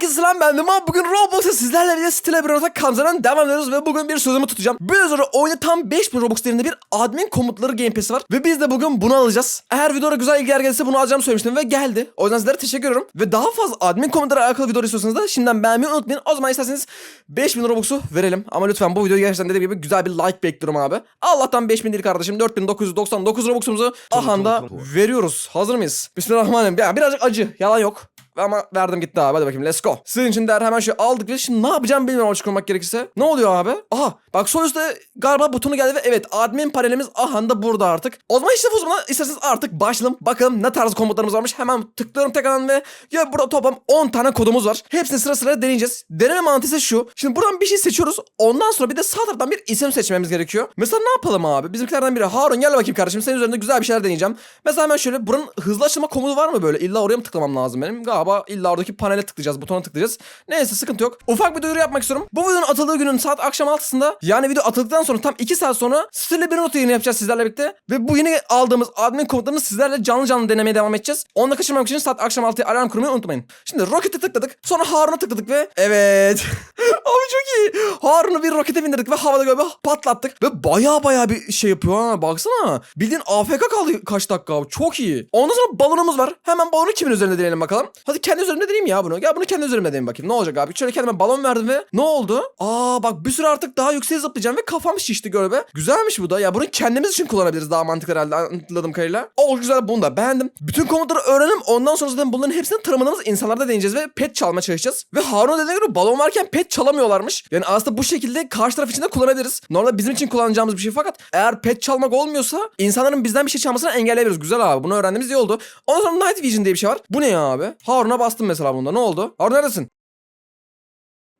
Herkese selam ben Duman. Bugün Roblox'a sizlerle birlikte Stile bir ortak kamzadan devam ediyoruz ve bugün bir sözümü tutacağım. Biraz sonra oyunda tam 5000 Robux değerinde bir admin komutları gameplay var ve biz de bugün bunu alacağız. Eğer videoda güzel ilgiler gelirse bunu alacağım söylemiştim ve geldi. O yüzden sizlere teşekkür ediyorum. Ve daha fazla admin komutları alakalı video istiyorsanız da şimdiden beğenmeyi unutmayın. O zaman isterseniz 5000 Robux'u verelim. Ama lütfen bu videoyu gerçekten dediğim gibi güzel bir like bekliyorum abi. Allah'tan 5000 değil kardeşim. 4999 Robux'umuzu ahanda veriyoruz. Hazır mıyız? Bismillahirrahmanirrahim. Ya birazcık acı. Yalan yok. Ama verdim gitti abi hadi bakayım let's go. Sizin için der hemen şöyle aldık ve şimdi ne yapacağım bilmiyorum açık olmak gerekirse. Ne oluyor abi? Aha bak sol üstte galiba butonu geldi ve evet admin panelimiz aha da burada artık. O zaman işte o zaman isterseniz artık başlayalım. Bakalım ne tarz komutlarımız varmış. Hemen tıklıyorum tekrardan ve ya burada toplam 10 tane kodumuz var. Hepsini sıra sıra deneyeceğiz. Deneme mantığı şu. Şimdi buradan bir şey seçiyoruz. Ondan sonra bir de sağ taraftan bir isim seçmemiz gerekiyor. Mesela ne yapalım abi? Bizimkilerden biri Harun gel bakayım kardeşim. Senin üzerinde güzel bir şeyler deneyeceğim. Mesela hemen şöyle buranın hızlı açılma komutu var mı böyle? İlla oraya mı tıklamam lazım benim? Galiba illa oradaki panele tıklayacağız. Butona tıklayacağız. Neyse sıkıntı yok. Ufak bir duyuru yapmak istiyorum. Bu videonun atıldığı günün saat akşam 6'sında yani video atıldıktan sonra tam 2 saat sonra Stille bir not yayını yapacağız sizlerle birlikte. Ve bu yeni aldığımız admin komutlarını sizlerle canlı canlı denemeye devam edeceğiz. Onu da kaçırmamak için saat akşam 6'ya alarm kurmayı unutmayın. Şimdi rokete tıkladık. Sonra Harun'a tıkladık ve evet. Abi çok iyi. Harun'u bir rokete bindirdik ve havada böyle patlattık. Ve baya baya bir şey yapıyor ha. Baksana. Bildiğin AFK kaldı kaç dakika abi. Çok iyi. Ondan sonra balonumuz var. Hemen balonu kimin üzerinde deneyelim bakalım. Hadi kendi üzerimde deneyeyim ya bunu. Gel bunu kendi üzerimde deneyeyim bakayım. Ne olacak abi? Şöyle kendime balon verdim ve ne oldu? Aa bak bir süre artık daha yükseğe zıplayacağım ve kafam şişti gör be. Güzelmiş bu da. Ya bunu kendimiz için kullanabiliriz daha mantıklı herhalde anladığım kadarıyla. O güzel bunu da beğendim. Bütün komutları öğrenelim. Ondan sonra zaten bunların hepsini tanımadığımız insanlarda deneyeceğiz ve pet çalmaya çalışacağız. Ve Harun dediğine göre balon varken pet çalamıyorlarmış. Yani aslında bu şekilde karşı taraf için de kullanabiliriz. Normalde bizim için kullanacağımız bir şey fakat eğer pet çalmak olmuyorsa insanların bizden bir şey çalmasını engelleyebiliriz. Güzel abi bunu öğrendiğimiz iyi oldu. Ondan sonra Night Vision diye bir şey var. Bu ne ya abi? Harun'a bastım mesela bunda. Ne oldu? Harun neredesin?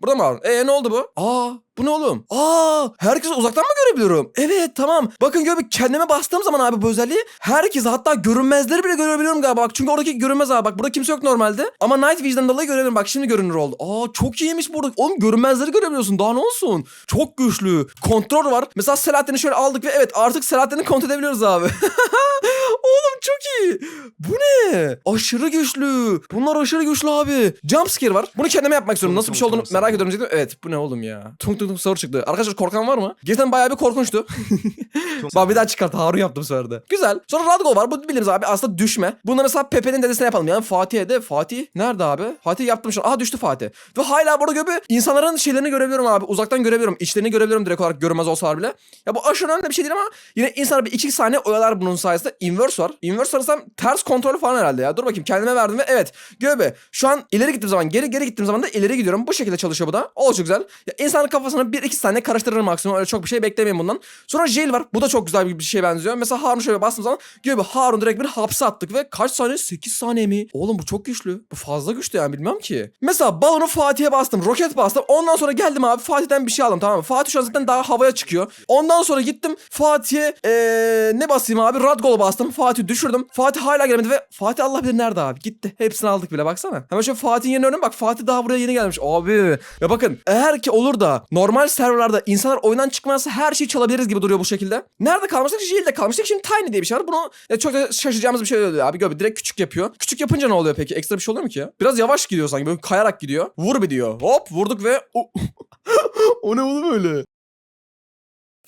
Burada mı Harun? Ee ne oldu bu? Aa bu ne oğlum? Aa herkesi uzaktan mı görebiliyorum? Evet tamam. Bakın gör bir kendime bastığım zaman abi bu özelliği herkesi hatta görünmezleri bile görebiliyorum galiba. Bak çünkü oradaki görünmez abi. Bak burada kimse yok normalde. Ama Night Vision'dan dolayı görebilirim. Bak şimdi görünür oldu. Aa çok iyiymiş burada. Oğlum görünmezleri görebiliyorsun. Daha ne olsun? Çok güçlü. Kontrol var. Mesela Selahattin'i şöyle aldık ve evet artık Selahattin'i kontrol edebiliyoruz abi. Oğlum çok iyi. Bu ne? Aşırı güçlü. Bunlar aşırı güçlü abi. Jumpscare var. Bunu kendime yapmak istiyorum. Nasıl bir şey olduğunu merak ediyorum. Evet bu ne oğlum ya? Tung tung tung soru çıktı. Arkadaşlar korkan var mı? Gerçekten bayağı bir korkunçtu. Bak bir daha çıkart. Harun yaptım bu sefer de. Güzel. Sonra Radgo var. Bu bildiğimiz abi aslında düşme. Bunda mesela Pepe'nin dedesine yapalım. Yani Fatih'e de. Fatih nerede abi? Fatih yaptım şu an. Aha düştü Fatih. Ve hala burada göbü insanların şeylerini görebiliyorum abi. Uzaktan görebiliyorum. İçlerini görebiliyorum direkt olarak görmez olsalar bile. Ya bu aşırı önemli bir şey değil ama yine insanlar bir iki saniye oyalar bunun sayesinde. Inverse var. Inverse sanırsam ters kontrolü falan herhalde ya. Dur bakayım kendime verdim ve evet. Göbe şu an ileri gittiğim zaman geri geri gittiğim zaman da ileri gidiyorum. Bu şekilde çalışıyor bu da. O çok güzel. Ya insanın kafasını bir iki saniye karıştırır maksimum. Öyle çok bir şey beklemeyin bundan. Sonra jail var. Bu da çok güzel bir şeye benziyor. Mesela Harun şöyle bastığım zaman Göbe Harun direkt bir hapse attık ve kaç saniye? 8 saniye mi? Oğlum bu çok güçlü. Bu fazla güçlü yani bilmem ki. Mesela balonu Fatih'e bastım. Roket bastım. Ondan sonra geldim abi Fatih'ten bir şey aldım tamam mı? Fatih şu an zaten daha havaya çıkıyor. Ondan sonra gittim Fatih'e ee, ne basayım abi? Radgol bastım. Fatih düşürdüm. Fatih hala gelmedi ve Fatih Allah bilir nerede abi. Gitti. Hepsini aldık bile baksana. Hemen şöyle Fatih'in yerine bak. Fatih daha buraya yeni gelmiş. Abi. Ya bakın eğer ki olur da normal serverlarda insanlar oyundan çıkmazsa her şeyi çalabiliriz gibi duruyor bu şekilde. Nerede kalmıştık? Jail'de kalmıştık. Şimdi Tiny diye bir şey var. Bunu ya çok da şaşıracağımız bir şey oluyor abi. Göbe direkt küçük yapıyor. Küçük yapınca ne oluyor peki? Ekstra bir şey oluyor mu ki? Biraz yavaş gidiyor sanki. Böyle kayarak gidiyor. Vur bir diyor. Hop vurduk ve... O ne oğlum öyle?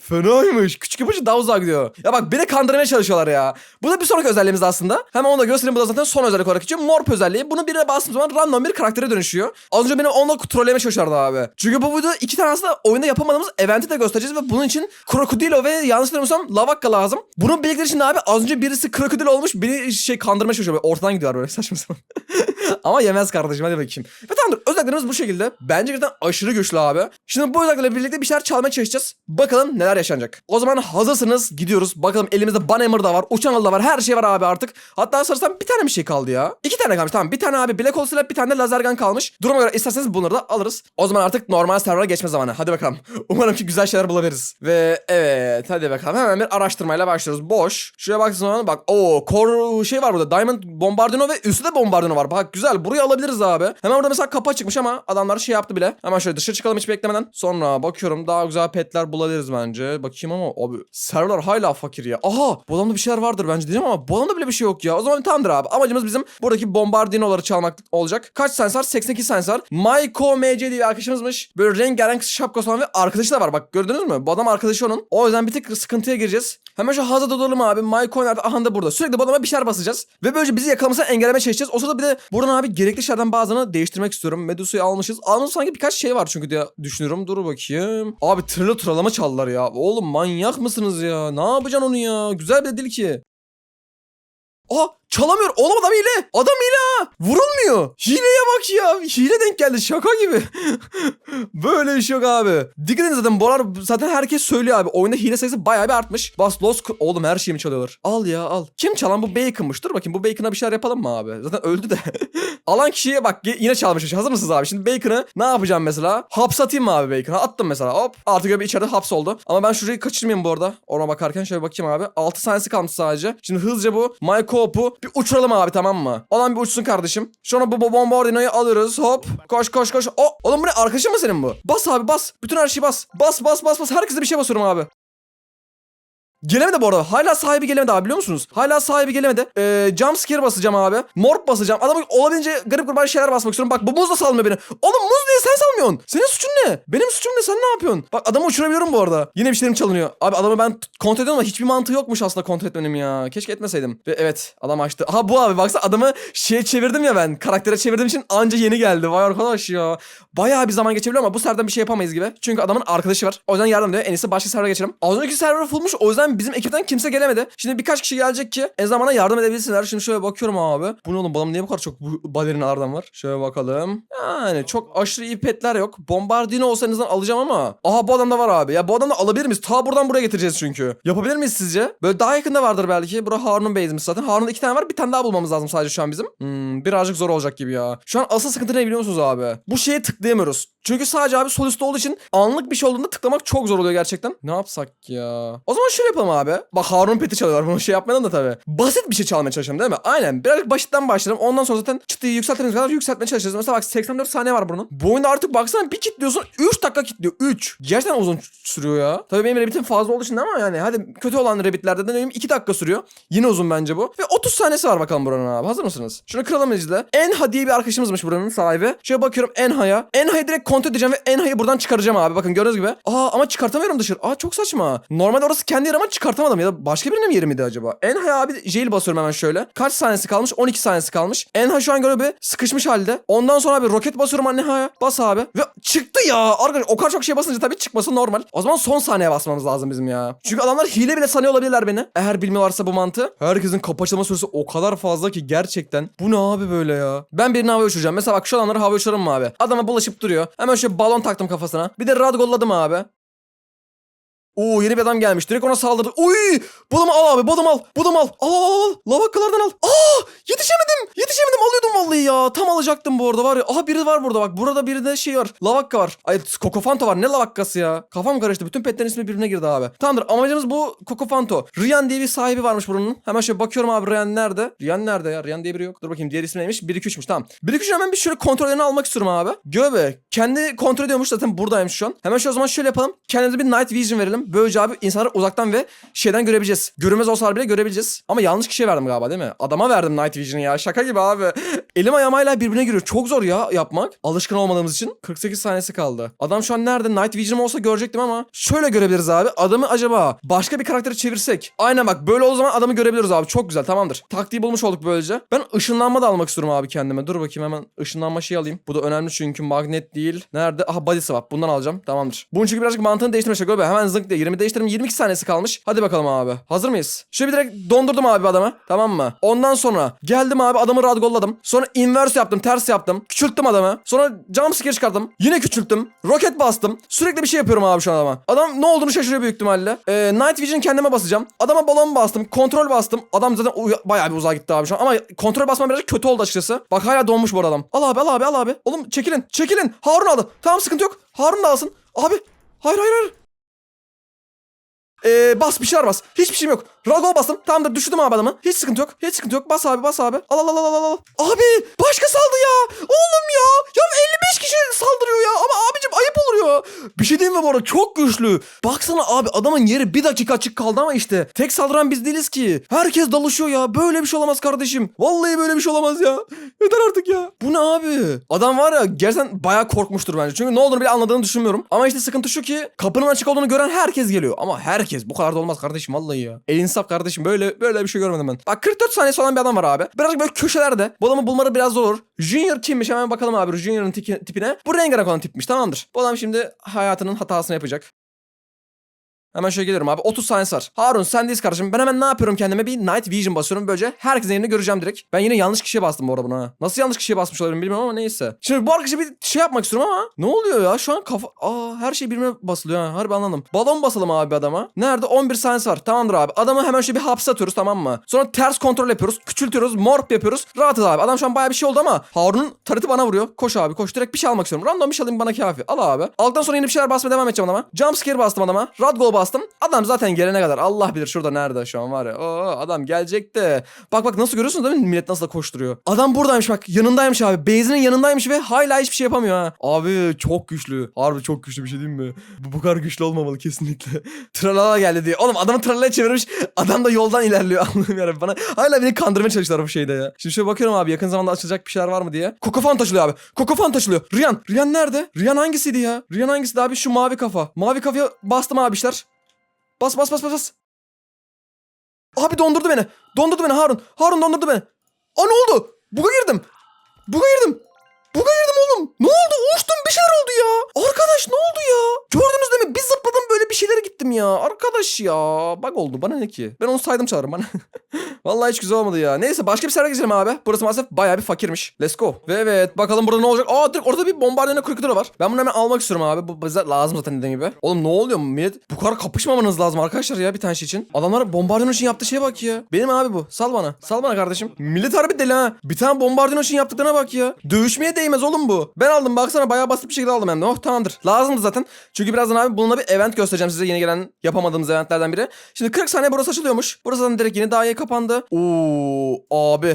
Fenaymış. Küçük yapınca daha uzağa gidiyor. Ya bak beni kandırmaya çalışıyorlar ya. Bu da bir sonraki özelliğimiz aslında. Hemen onu da göstereyim. Bu da zaten son özellik olarak geçiyor. Morp özelliği. Bunu birine bastığım zaman random bir karaktere dönüşüyor. Az önce beni onunla trollemeye çalışıyorlardı abi. Çünkü bu videoda iki tane aslında oyunda yapamadığımız eventi de göstereceğiz ve bunun için Krokodilo ve yanlış hatırlamıyorsam Lavakka lazım. Bunun birlikleri için abi az önce birisi krokodil olmuş. Beni şey kandırmaya çalışıyor. Böyle ortadan gidiyorlar böyle saçma sapan. Ama yemez kardeşim hadi bakayım. Ve tamamdır özelliklerimiz bu şekilde. Bence gerçekten aşırı güçlü abi. Şimdi bu özelliklerle birlikte bir şeyler çalmaya çalışacağız. Bakalım neler yaşanacak. O zaman hazırsınız gidiyoruz. Bakalım elimizde Banhammer da var. Uçan da var. Her şey var abi artık. Hatta sanırsam bir tane bir şey kaldı ya. İki tane kalmış tamam. Bir tane abi Black Hole Slap bir tane de lazer gun kalmış. Duruma göre isterseniz bunları da alırız. O zaman artık normal server'a geçme zamanı. Hadi bakalım. Umarım ki güzel şeyler bulabiliriz. Ve evet hadi bakalım. Hemen bir araştırmayla başlıyoruz. Boş. Şuraya zaman bak. o kor şey var burada. Diamond Bombardino ve üstü de Bombardino var. Bak güzel. Güzel. Burayı alabiliriz abi. Hemen orada mesela kapı çıkmış ama adamlar şey yaptı bile. Hemen şöyle dışarı çıkalım hiç beklemeden. Sonra bakıyorum daha güzel petler bulabiliriz bence. Bakayım ama abi serverlar hala fakir ya. Aha bu adamda bir şeyler vardır bence diyeceğim ama bu adamda bile bir şey yok ya. O zaman tamamdır abi. Amacımız bizim buradaki bombardinoları çalmak olacak. Kaç sensör? 82 sensör. Myko MC diye bir arkadaşımızmış. Böyle rengarenk şapkası olan ve arkadaşı da var. Bak gördünüz mü? Bu adam arkadaşı onun. O yüzden bir tık sıkıntıya gireceğiz. Hemen şu hazırda duralım abi. Myko nerede? Aha da burada. Sürekli bu adama bir şeyler basacağız. Ve böylece bizi yakalamasını engellemeye çalışacağız. O sırada bir de buradan abi gerekli şeylerden bazılarını değiştirmek istiyorum. Medusa'yı almışız. Almışız sanki birkaç şey var çünkü diye düşünüyorum. Dur bakayım. Abi tırlı tıralama çaldılar ya. Oğlum manyak mısınız ya? Ne yapacaksın onu ya? Güzel bir de değil ki. Aa çalamıyor. Oğlum adam hile. Adam hile ha. Vurulmuyor. Hileye bak ya. Hile denk geldi. Şaka gibi. Böyle iş yok abi. Dikkat edin zaten bu aralar zaten herkes söylüyor abi. Oyunda hile sayısı bayağı bir artmış. Bas los oğlum her şeyimi çalıyorlar. Al ya al. Kim çalan bu Bacon'mış. Dur bakayım bu Bacon'a bir şeyler yapalım mı abi? Zaten öldü de. Alan kişiye bak yine çalmış. Hazır mısınız abi? Şimdi Bacon'ı ne yapacağım mesela? Hapsatayım mı abi Bacon'ı? Attım mesela. Hop. Artık öyle içeride hapsoldu. Ama ben şurayı kaçırmayayım bu arada. Ona bakarken şöyle bakayım abi. 6 saniyesi kalmış sadece. Şimdi hızlıca bu My Co-op'u bir uçuralım abi tamam mı? Olan bir uçsun kardeşim. Sonra bu bombardinoyu alırız. Hop. Koş koş koş. O, oğlum bu ne? Arkadaşın mı senin bu? Bas abi bas. Bütün her şeyi bas. Bas bas bas bas. Herkese bir şey basıyorum abi. Gelemedi bu arada. Hala sahibi gelemedi abi biliyor musunuz? Hala sahibi gelemedi. Ee, jump scare basacağım abi. Morp basacağım. Adamı olabildiğince garip garip şeyler basmak istiyorum. Bak bu muz da salmıyor beni. Oğlum muz niye sen salmıyorsun? Senin suçun ne? Benim suçum ne? Sen ne yapıyorsun? Bak adamı uçurabiliyorum bu arada. Yine bir şeylerim çalınıyor. Abi adamı ben kontrol ediyorum ama hiçbir mantığı yokmuş aslında kontrol etmenim ya. Keşke etmeseydim. Ve evet adam açtı. Aha bu abi baksana adamı şeye çevirdim ya ben. Karaktere çevirdiğim için anca yeni geldi. Vay arkadaş ya. Bayağı bir zaman geçebiliyor ama bu serverden bir şey yapamayız gibi. Çünkü adamın arkadaşı var. O yüzden yardım ediyor. En iyisi başka server'a geçelim. Az önceki server fullmuş. O yüzden bizim ekipten kimse gelemedi. Şimdi birkaç kişi gelecek ki en zamana yardım edebilsinler. Şimdi şöyle bakıyorum abi. Bu ne oğlum? Bu adam niye bu kadar çok balerinalardan var? Şöyle bakalım. Yani çok aşırı iyi petler yok. Bombardino olsa en alacağım ama. Aha bu adamda var abi. Ya bu adamda alabilir miyiz? Ta buradan buraya getireceğiz çünkü. Yapabilir miyiz sizce? Böyle daha yakında vardır belki. Bura Harun'un base'imiz zaten. Harun'da iki tane var. Bir tane daha bulmamız lazım sadece şu an bizim. Hmm, birazcık zor olacak gibi ya. Şu an asıl sıkıntı ne biliyor musunuz abi? Bu şeye tıklayamıyoruz. Çünkü sadece abi sol üstte olduğu için anlık bir şey olduğunda tıklamak çok zor oluyor gerçekten. Ne yapsak ya? O zaman şöyle yapalım abi. Bak Harun peti çalıyorlar. Bunu şey yapmayalım da tabii. Basit bir şey çalmaya çalışalım değil mi? Aynen. Birazcık basitten başlayalım. Ondan sonra zaten çıtayı yükselttiğimiz kadar yükseltmeye çalışacağız. Mesela bak 84 saniye var bunun. Bu oyunda artık baksana bir kilitliyorsun 3 dakika kilitliyor. 3. Gerçekten uzun sürüyor ya. Tabii benim rabbitim fazla olduğu için ama yani hadi kötü olan rabbitlerde de benim 2 dakika sürüyor. Yine uzun bence bu. Ve 30 saniyesi var bakalım buranın abi. Hazır mısınız? Şunu kıralım izle. Enha diye bir arkadaşımızmış buranın sahibi. Şöyle bakıyorum Enha'ya. Enha'yı direkt kontrol edeceğim ve Enha'yı buradan çıkaracağım abi. Bakın gördüğünüz gibi. Aa ama çıkartamıyorum dışarı. Aa çok saçma. Normalde orası kendi yeri ama çıkartamadım ya da başka birinin yeri miydi acaba? Enha'ya abi jail basıyorum hemen şöyle. Kaç saniyesi kalmış? 12 saniyesi kalmış. Enha şu an göre bir sıkışmış halde. Ondan sonra abi roket basıyorum Enha'ya. Bas abi. Ve çıktı ya. Arkadaş o kadar çok şey basınca tabii çıkması normal. O zaman son saniye basmamız lazım bizim ya. Çünkü adamlar hile bile sanıyor olabilirler beni. Eğer bilmiyorlarsa bu mantığı. Herkesin kapı süresi o kadar fazla ki gerçekten. Bu ne abi böyle ya? Ben birini havaya uçuracağım. Mesela bak şu adamları havaya uçuralım mı abi? Adama bulaşıp duruyor. Hemen şöyle balon taktım kafasına. Bir de rad golladım abi. Oo yeni bir adam gelmiş. Direkt ona saldırdı. Uy! Bu adamı al abi. Bu adamı al. Bu adamı al. Al al al. al. Lavakkalardan al. Aa! Yetişemedim. Vallahi ya. Tam alacaktım bu arada var ya. Aha biri var burada bak. Burada biri de şey var. Lavakka var. Ay Kokofanto var. Ne lavakkası ya? Kafam karıştı. Bütün petlerin ismi birbirine girdi abi. Tamamdır. Amacımız bu Kokofanto. Ryan diye bir sahibi varmış buranın. Hemen şöyle bakıyorum abi Ryan nerede? Ryan nerede ya? Ryan diye biri yok. Dur bakayım diğer ismi neymiş? 1 2 3'müş. Tamam. 1 2 3 hemen bir şöyle kontrollerini almak istiyorum abi. Göbe. Kendi kontrol ediyormuş zaten buradaymış şu an. Hemen şu o zaman şöyle yapalım. Kendimize bir night vision verelim. Böylece abi insanları uzaktan ve şeyden görebileceğiz. Görünmez olsalar bile görebileceğiz. Ama yanlış kişiye verdim galiba değil mi? Adama verdim night vision'ı ya. Şaka gibi abi. Elim ayağım birbirine giriyor. Çok zor ya yapmak. Alışkın olmadığımız için. 48 saniyesi kaldı. Adam şu an nerede? Night vision olsa görecektim ama şöyle görebiliriz abi. Adamı acaba başka bir karaktere çevirsek. Aynen bak böyle olduğu zaman adamı görebiliyoruz abi. Çok güzel tamamdır. Taktiği bulmuş olduk böylece. Ben ışınlanma da almak istiyorum abi kendime. Dur bakayım hemen ışınlanma şey alayım. Bu da önemli çünkü magnet değil. Nerede? Aha body swap. Bundan alacağım. Tamamdır. Bunun çünkü birazcık mantığını değiştirmek istiyorum. Böyle Hemen zınk diye 20 değiştirdim. 22 saniyesi kalmış. Hadi bakalım abi. Hazır mıyız? Şöyle bir direkt dondurdum abi adamı. Tamam mı? Ondan sonra geldim abi adamı radgolladım. Sonra inverse yaptım. Ters yaptım. Küçülttüm adamı. Sonra jump scare çıkarttım. Yine küçülttüm. Roket bastım. Sürekli bir şey yapıyorum abi şu an adama. Adam ne olduğunu şaşırıyor büyük ihtimalle. Ee, Night Vision kendime basacağım. Adama balon bastım. Kontrol bastım. Adam zaten bayağı bir uzağa gitti abi şu an. Ama kontrol basmam birazcık kötü oldu açıkçası. Bak hala donmuş bu adam. Al abi al abi al abi. Oğlum çekilin. Çekilin. Harun aldı. Tamam sıkıntı yok. Harun da alsın. Abi. Hayır hayır hayır. Ee, bas bir şeyler bas. Hiçbir şeyim yok. Rago bastım. Tamamdır düşürdüm abi adamı. Hiç sıkıntı yok. Hiç sıkıntı yok. Bas abi bas abi. Al al al al al. Abi başka saldı ya. Oğlum ya. Ya 55 kişi saldırıyor ya. Ama abicim ayıp olur ya. Bir şey diyeyim mi bu arada çok güçlü. Baksana abi adamın yeri bir dakika açık kaldı ama işte. Tek saldıran biz değiliz ki. Herkes dalışıyor ya. Böyle bir şey olamaz kardeşim. Vallahi böyle bir şey olamaz ya. Yeter artık ya. Bu ne abi? Adam var ya gerçekten bayağı korkmuştur bence. Çünkü ne olduğunu bile anladığını düşünmüyorum. Ama işte sıkıntı şu ki kapının açık olduğunu gören herkes geliyor. Ama herkes bu kadar da olmaz kardeşim vallahi ya. El insaf kardeşim böyle böyle bir şey görmedim ben. Bak 44 saniyesi olan bir adam var abi. Birazcık böyle köşelerde. Bu adamı bulmaları biraz zor olur. Junior kimmiş hemen bakalım abi Junior'ın tipine. Bu Rengarak olan tipmiş tamamdır. Bu adam şimdi hayatının hatasını yapacak. Hemen şöyle geliyorum abi. 30 saniyesi var. Harun sendeyiz kardeşim. Ben hemen ne yapıyorum kendime? Bir Night Vision basıyorum. Böylece herkesin yerini göreceğim direkt. Ben yine yanlış kişiye bastım bu arada buna. Nasıl yanlış kişiye basmış olabilirim bilmiyorum ama neyse. Şimdi bu arkadaşa bir şey yapmak istiyorum ama ne oluyor ya? Şu an kafa... Aa her şey birbirine basılıyor ha. Harbi anladım. Balon basalım abi adama. Nerede? 11 saniyesi var. Tamamdır abi. Adamı hemen şöyle bir hapse atıyoruz tamam mı? Sonra ters kontrol yapıyoruz. Küçültüyoruz. Morp yapıyoruz. Rahatız abi. Adam şu an bayağı bir şey oldu ama Harun'un tarıtı bana vuruyor. Koş abi koş. Direkt bir şey almak istiyorum. Random bir şey alayım bana kafi. Al abi. Aldıktan sonra yine bir şeyler basmaya devam edeceğim adama. Jumpscare bastım adama. Radgol bastım. Adam zaten gelene kadar Allah bilir şurada nerede şu an var ya. Oo, adam gelecek de. Bak bak nasıl görüyorsunuz değil mi? Millet nasıl da koşturuyor. Adam buradaymış bak. Yanındaymış abi. Base'inin yanındaymış ve hala hiçbir şey yapamıyor ha. Abi çok güçlü. Harbi çok güçlü bir şey değil mi? Bu, bu kadar güçlü olmamalı kesinlikle. Tralala geldi diye. Oğlum adamı tralalaya çevirmiş. Adam da yoldan ilerliyor. Allah'ım yarabbim bana. Hala beni kandırmaya çalıştılar bu şeyde ya. Şimdi şöyle bakıyorum abi yakın zamanda açılacak bir şeyler var mı diye. Kokofan taşılıyor abi. Kokofan taşılıyor. Riyan. Riyan nerede? Riyan hangisiydi ya? Riyan hangisiydi abi? Şu mavi kafa. Mavi kafaya bastım abi işler. Bas bas bas bas bas. Abi dondurdu beni. Dondurdu beni Harun. Harun dondurdu beni. Aa ne oldu? Buga girdim. Buga girdim. Buga girdim oğlum. Ne oldu? Uçtum bir şeyler oldu ya. Arkadaş ne oldu ya? Gördünüz değil mi? Bir zıpladım böyle bir şeylere gittim ya. Arkadaş ya. Bak oldu bana ne ki? Ben onu saydım çağırırım bana. Vallahi hiç güzel olmadı ya. Neyse başka bir server geçelim abi. Burası maalesef bayağı bir fakirmiş. Let's go. Ve evet bakalım burada ne olacak. Aa direkt orada bir bombardino kırıkları var. Ben bunu hemen almak istiyorum abi. Bu bize lazım zaten dediğim gibi. Oğlum ne oluyor millet? Bu kadar kapışmamanız lazım arkadaşlar ya bir tane şey için. Adamlar bombardino için yaptığı şeye bak ya. Benim abi bu. Sal bana. Sal bana kardeşim. Millet harbi deli ha. Bir tane bombardino için yaptıklarına bak ya. Dövüşmeye değmez oğlum bu. Ben aldım baksana bayağı basit bir şekilde aldım hem de. Oh tamamdır. Lazımdı zaten. Çünkü birazdan abi bununla bir event göstereceğim size. Yeni gelen yapamadığımız eventlerden biri. Şimdi 40 saniye burası açılıyormuş. Burası zaten direkt yeni daha iyi kapandı. Oo abi.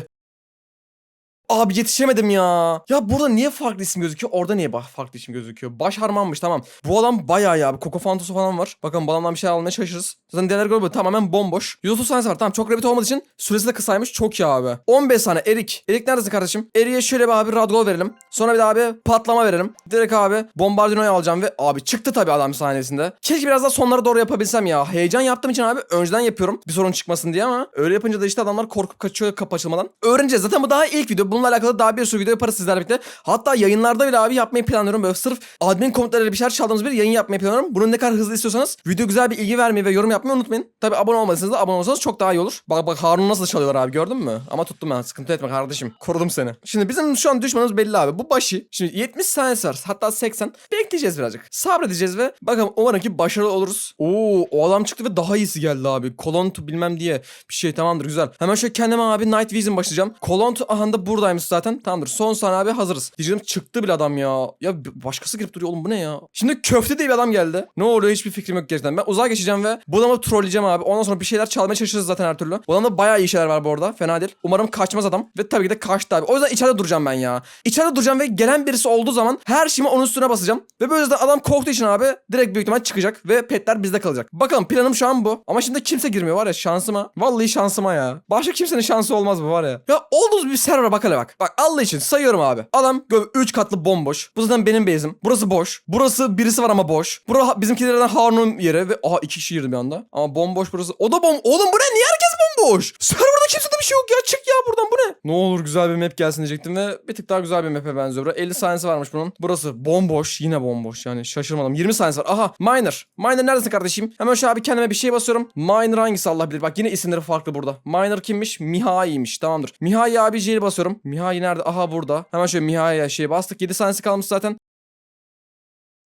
Abi yetişemedim ya. Ya burada niye farklı isim gözüküyor? Orada niye farklı isim gözüküyor? Baş harmanmış tamam. Bu adam bayağı ya. Koko Fantosu falan var. Bakın bu adamdan bir şey almaya çalışırız. Zaten diğerler grubu tamamen bomboş. 130 saniyesi var. Tamam çok rabbit olmadığı için süresi de kısaymış. Çok iyi abi. 15 saniye Erik. Erik neredesin kardeşim? Erik'e şöyle bir abi radgol verelim. Sonra bir de abi patlama verelim. Direkt abi bombardinoyu alacağım ve abi çıktı tabii adam sahnesinde. Keşke biraz daha sonlara doğru yapabilsem ya. Heyecan yaptığım için abi önceden yapıyorum. Bir sorun çıkmasın diye ama öyle yapınca da işte adamlar korkup kaçıyor kapı açılmadan. Öğreneceğiz. Zaten bu daha ilk video. Bununla alakalı daha bir sürü video yaparız sizlerle birlikte. Hatta yayınlarda bile abi yapmayı planlıyorum. Böyle sırf admin komutlarıyla bir şeyler çaldığımız bir yayın yapmayı planlıyorum. Bunun ne kadar hızlı istiyorsanız video güzel bir ilgi vermeyi ve yorum yapmayı unutmayın. Tabi abone olmadıysanız da abone olsanız çok daha iyi olur. Bak bak Harun nasıl çalıyorlar abi gördün mü? Ama tuttum ben sıkıntı etme kardeşim. Korudum seni. Şimdi bizim şu an düşmanımız belli abi. Bu başı. Şimdi 70 saniyesi var. Hatta 80. Bekleyeceğiz birazcık. Sabredeceğiz ve bakalım umarım ki başarılı oluruz. Oo o adam çıktı ve daha iyisi geldi abi. Kolontu bilmem diye bir şey tamamdır güzel. Hemen şöyle kendime abi Night Vision başlayacağım. Kolontu aha da buradaymış zaten. Tamamdır. Son saniye abi hazırız. Diyeceğim çıktı bile adam ya. Ya başkası girip duruyor oğlum bu ne ya? Şimdi köfte diye bir adam geldi. Ne oluyor hiçbir fikrim yok gerçekten. Ben uzağa geçeceğim ve bu adamı trolleyeceğim abi. Ondan sonra bir şeyler çalmaya çalışırız zaten her türlü. Bu adamda bayağı iyi şeyler var bu arada. Fena değil. Umarım kaçmaz adam. Ve tabii ki de kaçtı abi. O yüzden içeride duracağım ben ya. İçeride duracağım ve gelen birisi olduğu zaman her şeyimi onun üstüne basacağım. Ve böyle yüzden adam korktuğu için abi direkt büyük ihtimal çıkacak ve petler bizde kalacak. Bakalım planım şu an bu. Ama şimdi kimse girmiyor var ya şansıma. Vallahi şansıma ya. Başka kimsenin şansı olmaz bu var ya. Ya olduğunuz bir server'a bak hele bak. Bak Allah için sayıyorum abi. Adam 3 katlı bomboş. Bu zaten benim base'im. Burası boş. Burası birisi var ama boş. Burası bizimkilerden Harun'un yeri ve aha iki kişi girdi bir anda. Ama bomboş burası. O da bom. Oğlum bu ne? Niye herkes bomboş? Server'da kimse de bir şey yok ya. Çık ya buradan bu ne? Ne olur güzel bir map gelsin diyecektim ve bir tık daha güzel bir map'e benziyor. Burada 50 saniyesi varmış bunun. Burası bomboş. Yine bomboş yani şaşırmadım. 20 saniyesi var. Aha Miner. Miner neredesin kardeşim? Hemen şu abi kendime bir şey basıyorum. Miner hangisi Allah bilir. Bak yine isimleri farklı burada. Miner kimmiş? Mihai'ymiş. Tamamdır. Mihai abi J'yi basıyorum. Mihai nerede? Aha burada. Hemen şöyle Mihai'ye şey bastık. 7 saniyesi kalmış zaten.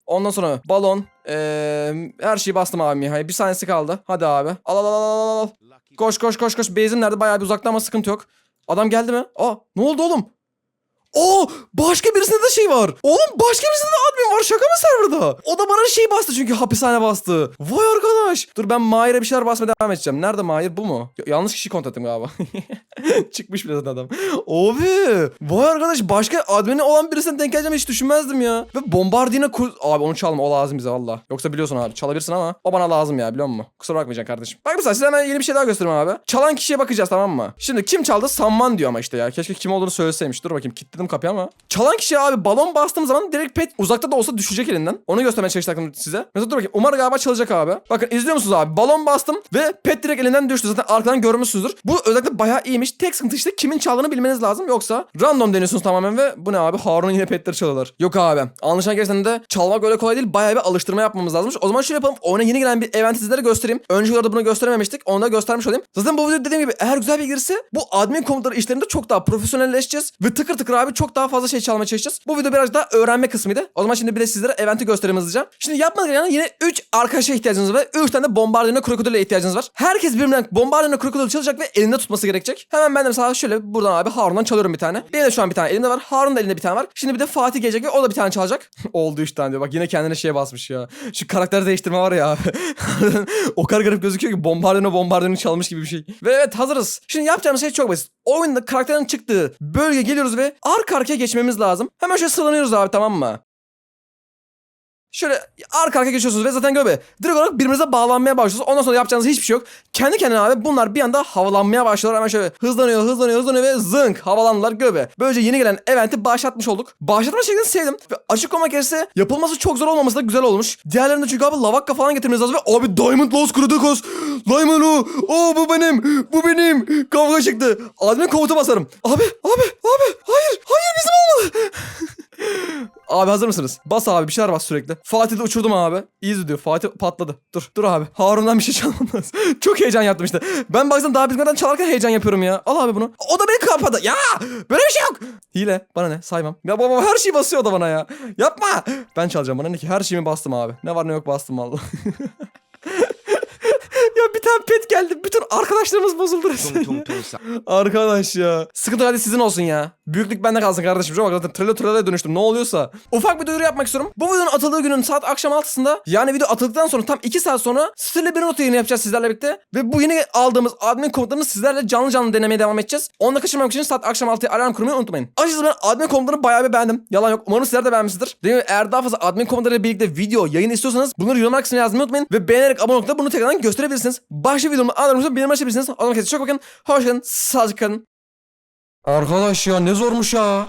Ondan sonra balon. Eee her şeyi bastım abi Mihai. Bir saniyesi kaldı. Hadi abi. Al al al al al. Koş koş koş koş. Base'im nerede? Bayağı bir uzakta ama sıkıntı yok. Adam geldi mi? Aa ne oldu oğlum? Oo başka birisinde de şey var. Oğlum başka birisinde de admin var. Şaka mı serverda? O da bana şey bastı çünkü hapishane bastı. Vay arkadaş. Dur ben Mahir'e bir şeyler basmaya devam edeceğim. Nerede Mahir? Bu mu? Ya- yanlış kişi kontrol ettim galiba. Çıkmış bile adam. Abi. Vay arkadaş başka admini olan birisine denk geleceğimi hiç düşünmezdim ya. Ve bombardino kur... Abi onu çalma o lazım bize valla. Yoksa biliyorsun abi çalabilirsin ama o bana lazım ya biliyor musun? Kusura bakmayacaksın kardeşim. Bak mesela size hemen yeni bir şey daha göstereyim abi. Çalan kişiye bakacağız tamam mı? Şimdi kim çaldı? Samman diyor ama işte ya. Keşke kim olduğunu söyleseymiş. Dur bakayım kilitledim kapıyı ama. Çalan kişi abi balon bastığım zaman direkt pet uzakta da olsa düşecek elinden. Onu göstermeye çalışacaktım size. Mesela dur bakayım. Umar galiba çalacak abi. Bakın izliyor musunuz abi? Balon bastım ve pet direkt elinden düştü. Zaten arkadan görmüşsünüzdür. Bu özellikle bayağı iyiymiş. Tek sıkıntı işte kimin çaldığını bilmeniz lazım. Yoksa random deniyorsunuz tamamen ve bu ne abi? Harun yine petleri çalıyorlar. Yok abi. Anlaşılan gerçekten de çalmak öyle kolay değil. Bayağı bir alıştırma yapmamız lazımmış. O zaman şöyle yapalım. Oyuna yeni gelen bir eventi sizlere göstereyim. Önceki videoda bunu gösterememiştik. Onu da göstermiş olayım. Zaten bu video dediğim gibi eğer güzel bir gelirse bu admin komutları işlerinde çok daha profesyonelleşeceğiz. Ve tıkır tıkır abi çok daha fazla şey çalmaya çalışacağız. Bu video biraz daha öğrenme kısmıydı. O zaman şimdi bir de sizlere eventi göstereyim hızlıca. Şimdi yapmanız gereken yine 3 arkadaşa ihtiyacınız var. 3 tane de bombardino krokodile ihtiyacınız var. Herkes birbirinden bombardino krokodil çalacak ve elinde tutması gerekecek. Hemen ben de mesela şöyle buradan abi Harun'dan çalıyorum bir tane. Benim de şu an bir tane elimde var. Harun'un da elinde bir tane var. Şimdi bir de Fatih gelecek ve o da bir tane çalacak. Oldu 3 tane diyor. Bak yine kendine şey basmış ya. Şu karakter değiştirme var ya abi. o kadar garip gözüküyor ki bombardino bombardino çalmış gibi bir şey. Ve evet hazırız. Şimdi yapacağımız şey çok basit. Oyunda karakterin çıktığı bölge geliyoruz ve arka arkaya geçmemiz lazım. Hemen şöyle sıralanıyoruz abi tamam mı? Şöyle arka arkaya geçiyorsunuz ve zaten göbe direkt olarak birbirinize bağlanmaya başlıyorsunuz. Ondan sonra yapacağınız hiçbir şey yok. Kendi kendine abi bunlar bir anda havalanmaya başlıyorlar. Hemen şöyle hızlanıyor, hızlanıyor, hızlanıyor ve zınk havalandılar göbe. Böylece yeni gelen eventi başlatmış olduk. Başlatma şeklini sevdim. Ve açık olmak gerekirse yapılması çok zor olmaması da güzel olmuş. Diğerlerinde çünkü abi lavakka falan getirmeniz lazım ve abi Diamond Lost Crudicos. Diamond o. Oo bu benim. Bu benim. Kavga çıktı. Admin komuta basarım. Abi, abi, abi. Hayır, hayır bizim olmalı. Abi hazır mısınız? Bas abi bir şeyler bas sürekli. Fatih de uçurdum abi. Easy diyor. Fatih patladı. Dur dur abi. Harun'dan bir şey çalmam. Çok heyecan yaptım işte. Ben bazen daha bitmeden çalarken heyecan yapıyorum ya. Al abi bunu. O da beni kapadı. Ya böyle bir şey yok. Hile. Bana ne? Saymam. Ya baba her şeyi basıyor da bana ya. Yapma. Ben çalacağım bana ne ki? Her şeyimi bastım abi. Ne var ne yok bastım vallahi. ya bir tane pet geldi. Bütün arkadaşlarımız bozuldu resmen. Sa. Arkadaş ya. Sıkıntı hadi sizin olsun ya. Büyüklük bende kalsın kardeşim. Şuna bak zaten trele trele dönüştüm. Ne oluyorsa. Ufak bir duyuru yapmak istiyorum. Bu videonun atıldığı günün saat akşam 6'sında yani video atıldıktan sonra tam 2 saat sonra Sırlı bir not yayını yapacağız sizlerle birlikte. Ve bu yeni aldığımız admin komutlarını sizlerle canlı canlı denemeye devam edeceğiz. Onu da kaçırmamak için saat akşam 6'ya alarm kurmayı unutmayın. Açıkçası ben admin komutlarını bayağı bir beğendim. Yalan yok. Umarım sizler de beğenmişsinizdir. Dediğim gibi eğer daha fazla admin komutlarıyla birlikte video yayın istiyorsanız bunları yorumlar kısmına yazmayı unutmayın. Ve beğenerek abone olup da bunu tekrardan gösterebilirsiniz. Başka videomda anlarımızı benim açabilirsiniz. O zaman kendinize çok bakın. Hoşçakalın. Sağlıcakla. Arkadaş ya ne zormuş ya.